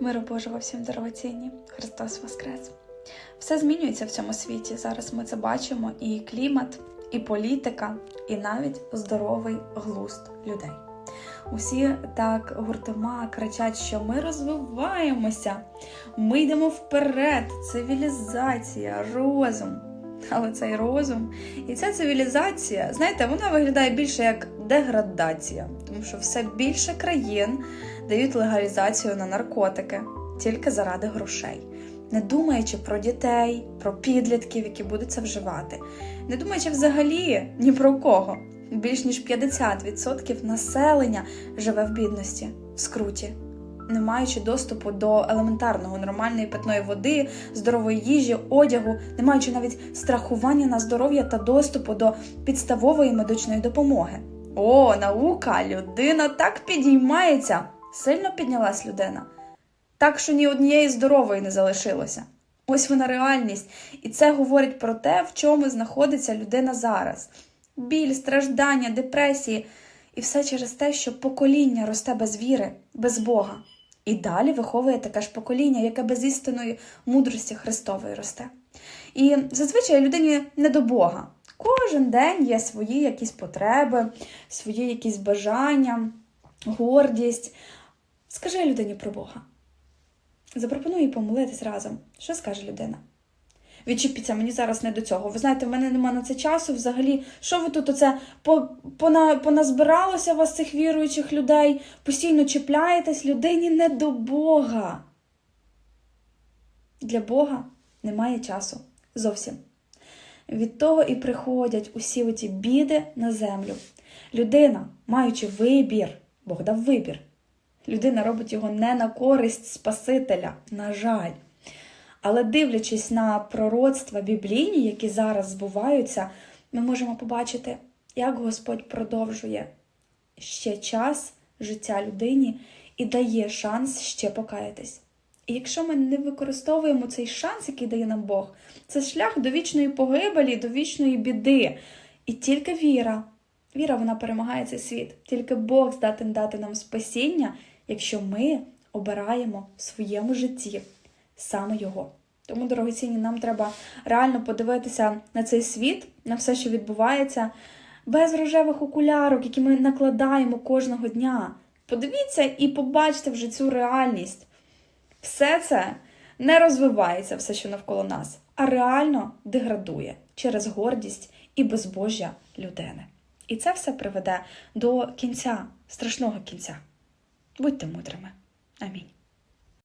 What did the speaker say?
Миру Божого всім дорогоцінні, Христос Воскрес! Все змінюється в цьому світі. Зараз ми це бачимо: і клімат, і політика, і навіть здоровий глузд людей. Усі так гуртома кричать, що ми розвиваємося, ми йдемо вперед, цивілізація, розум. Але цей розум і ця цивілізація, знаєте, вона виглядає більше як деградація, тому що все більше країн дають легалізацію на наркотики тільки заради грошей, не думаючи про дітей, про підлітків, які будуть це вживати, не думаючи взагалі ні про кого. Більш ніж 50% населення живе в бідності, в скруті, не маючи доступу до елементарного нормальної питної води, здорової їжі, одягу, не маючи навіть страхування на здоров'я та доступу до підставової медичної допомоги. О, наука! Людина так підіймається! Сильно піднялась людина, так що ні однієї здорової не залишилося. Ось вона реальність, і це говорить про те, в чому знаходиться людина зараз. Біль, страждання, депресії, і все через те, що покоління росте без віри, без Бога. І далі виховує таке ж покоління, яке без істинної мудрості Христової росте. І зазвичай людині не до Бога. Кожен день є свої якісь потреби, свої якісь бажання, гордість. Скажи людині про Бога. Запропонуй їй помолитись разом. Що скаже людина? Відчепіться, мені зараз не до цього. Ви знаєте, в мене нема на це часу взагалі. Що ви тут оце пона, поназбиралося вас цих віруючих людей, постійно чіпляєтесь людині не до Бога. Для Бога немає часу зовсім. Від того і приходять усі оті біди на землю. Людина, маючи вибір, Бог дав вибір. Людина робить його не на користь Спасителя, на жаль. Але дивлячись на пророцтва біблійні, які зараз збуваються, ми можемо побачити, як Господь продовжує ще час життя людині і дає шанс ще покаятись. І якщо ми не використовуємо цей шанс, який дає нам Бог, це шлях до вічної погибелі, до вічної біди. І тільки віра, віра вона перемагає цей світ. Тільки Бог здатен дати нам спасіння, якщо ми обираємо в своєму житті саме його. Тому, дорогоцінні, нам треба реально подивитися на цей світ, на все, що відбувається, без рожевих окулярок, які ми накладаємо кожного дня. Подивіться і побачте вже цю реальність. Все це не розвивається, все, що навколо нас, а реально деградує через гордість і безбожжя людини. І це все приведе до кінця, страшного кінця. Будьте мудрими. Амінь.